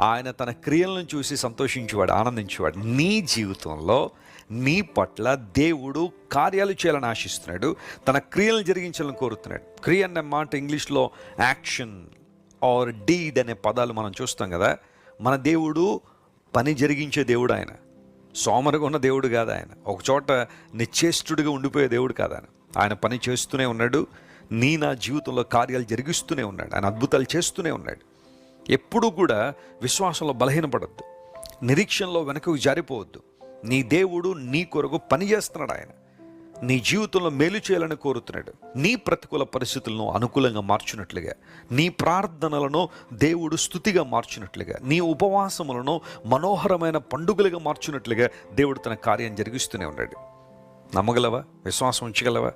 ఆయన తన క్రియలను చూసి సంతోషించేవాడు ఆనందించేవాడు. నీ జీవితంలో నీ పట్ల దేవుడు కార్యాలు చేయాలని ఆశిస్తున్నాడు. తన క్రియలను జరిగించాలని కోరుతున్నాడు. క్రియ అనే మాట ఇంగ్లీష్లో యాక్షన్ ఆర్ డీడ్ అనే పదాలు మనం చూస్తాం కదా. మన దేవుడు పని జరిగించే దేవుడు ఆయన. సోమరుగా ఉన్న దేవుడు కాదు ఆయన. ఒకచోట నిశ్చేష్టుడిగా ఉండిపోయే దేవుడు కాదు ఆయన. ఆయన పని చేస్తూనే ఉన్నాడు. నీ నా జీవితంలో కార్యాలు జరిగిస్తూనే ఉన్నాడు. ఆయన అద్భుతాలు చేస్తూనే ఉన్నాడు. ఎప్పుడూ కూడా విశ్వాసంలో బలహీనపడద్దు. నిరీక్షణలో వెనకకు జారిపోవద్దు. నీ దేవుడు నీ కొరకు పని చేస్తున్నాడు ఆయన. నీ జీవితంలో మేలు చేయాలని కోరుతున్నాడు. నీ ప్రతికూల పరిస్థితులను అనుకూలంగా మార్చినట్లుగా నీ ప్రార్థనలను దేవుడు స్థుతిగా మార్చినట్లుగా నీ ఉపవాసములను మనోహరమైన పండుగలుగా మార్చినట్లుగా దేవుడు తన కార్యం జరిగిస్తూనే ఉన్నాడు. నమ్మగలవా? విశ్వాసం ఉంచగలవా?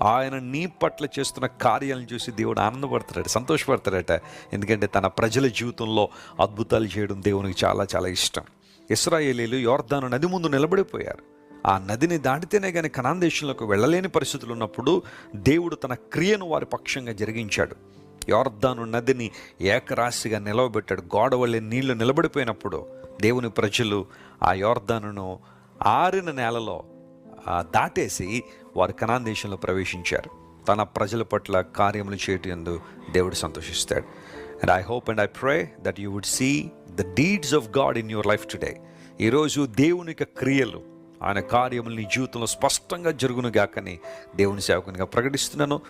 ఆయన నీ పట్ల చేస్తున్న కార్యాలను చూసి దేవుడు ఆనందపడతాడు సంతోషపడతాడట ఎందుకంటే తన ప్రజల జీవితంలో అద్భుతాలు చేయడం దేవునికి చాలా చాలా ఇష్టం. ఇస్రాయేలీలు యోర్ధాను నది ముందు నిలబడిపోయారు. ఆ నదిని దాటితేనే కానీ కనాన్ దేశంలోకి వెళ్ళలేని పరిస్థితులు ఉన్నప్పుడు దేవుడు తన క్రియను వారి పక్షంగా జరిగించాడు. యోర్ధాను నదిని ఏకరాశిగా నిలవబెట్టాడు. గోడవల్లి నీళ్ళు నిలబడిపోయినప్పుడు దేవుని ప్రజలు ఆ యోర్దానును ఆరిన నేలలో దాటేసి వారు కనాన్ దేశంలో ప్రవేశించారు. తన ప్రజల పట్ల కార్యములు చేయటందు దేవుడు సంతోషిస్తాడు. And I hope and I pray that you would see the deeds of God in your life today ఈరోజు దేవుని యొక్క క్రియలు ఆయన కార్యములు నీ జీవితంలో స్పష్టంగా జరుగును గాకని దేవుని సేవకునిగా ప్రకటిస్తున్నాను.